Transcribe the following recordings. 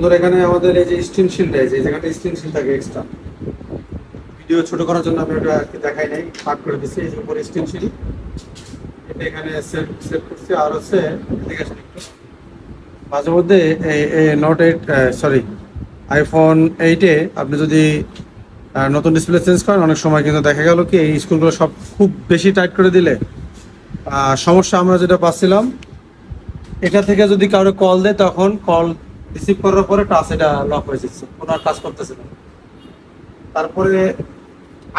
বন্ধুরা এখানে আমাদের এই যে স্ক্রিন শিলটা এই যে জায়গাটা স্ক্রিন শিল থাকে এক্সট্রা ভিডিও ছোট করার জন্য আমি ওটা আর কি দেখাই নাই পাক করে দিচ্ছি এই যে উপরে স্ক্রিন শিল এটা এখানে সেভ সেভ করছি, আর হচ্ছে এদিকে আসুন একটু। মাঝে মধ্যে নোট এইট সরি আইফোন এইটে আপনি যদি নতুন ডিসপ্লে চেঞ্জ করেন, অনেক সময় কিন্তু দেখা গেল কি, এই স্কুলগুলো সব খুব বেশি টাইট করে দিলে। সমস্যা আমরা যেটা পাচ্ছিলাম, এটা থেকে যদি কারও কল দেয়, তখন কল রিসিভ করার পরে টাচ এটা লক হয়ে যাচ্ছে, কোনো আর কাজ করতেছে না। তারপরে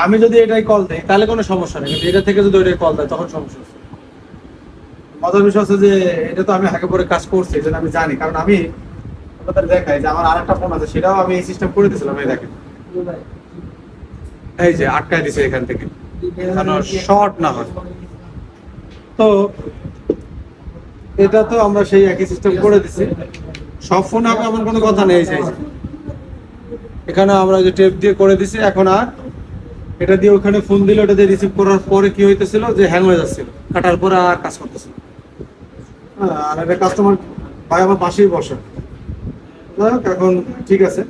আমি যদি এটাই কল দেই, তাহলে কোনো সমস্যা নেই, কিন্তু এটা থেকে যদি ওইটাই কল দেয়, তখন সমস্যা হচ্ছে। মজার বিষয় হচ্ছে যে, এটা তো আমি আগে পরে কাজ করছি জন্য আমি জানি। কারণ আমি দেখাই যে আমার আরেকটা ফোন আছে, সেটাও আমি এই সিস্টেম করে দিয়েছিলাম, এই দেখেন। এই যে আটকায় দিছে এখান থেকে, যেন শর্ট না হয়। তো এটা তো আমরা সেই একই সিস্টেম করে দিছি। সব ফোনে হবে এমন কোনো কথা নেই সেই। এখানে আমরা যে টেপ দিয়ে করে দিছি এখন আর এটা দিয়ে ওখানে ফোন দিলে ওটা দিয়ে রিসিভ করার পরে কি হইতেছিল? যে হ্যাং হয়ে যাচ্ছিল কাটার পরে আর কাজ করতেছিল হ্যাঁ, আর একটা কাস্টমার ভাই আমার পাশেই বসে। এখন ঠিক আছে।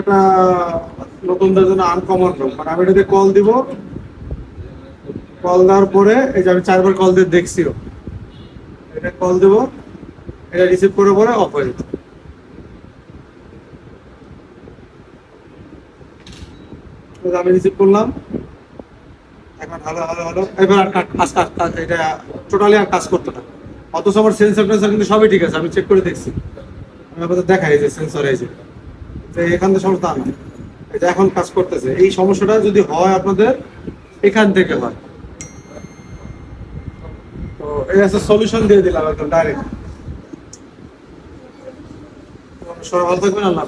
এটা নতুনদের জন্য আনকমন রোগ মানে আমি এটাতে কল দিব। কল দেওয়ার পরে এই যে আমি চারবার কল দিয়ে দেখছিও এটা কল দেব, এটা রিসিভ করে পরে অফ হয়ে তো আমি রিসিভ করলাম। এখন হ্যালো হ্যালো হ্যালো এবার আর কাজ কাজ এটা টোটালি আর কাজ করতো না অথচ আমার সেন্সর টেন্সর কিন্তু সবই ঠিক আছে, আমি চেক করে দেখছি। আমি আপনাদের দেখাই যে সেন্সর এই যে। যে এখান থেকে সমস্যা তা না। এটা এখন কাজ করতেছে। এই সমস্যাটা যদি হয় আপনাদের, এখান থেকে হয়। তো এটা একটা সলিউশন দিয়ে দিলাম একদম ডাইরেক্ট সবাই ভালো থাকবেন আল্লাহ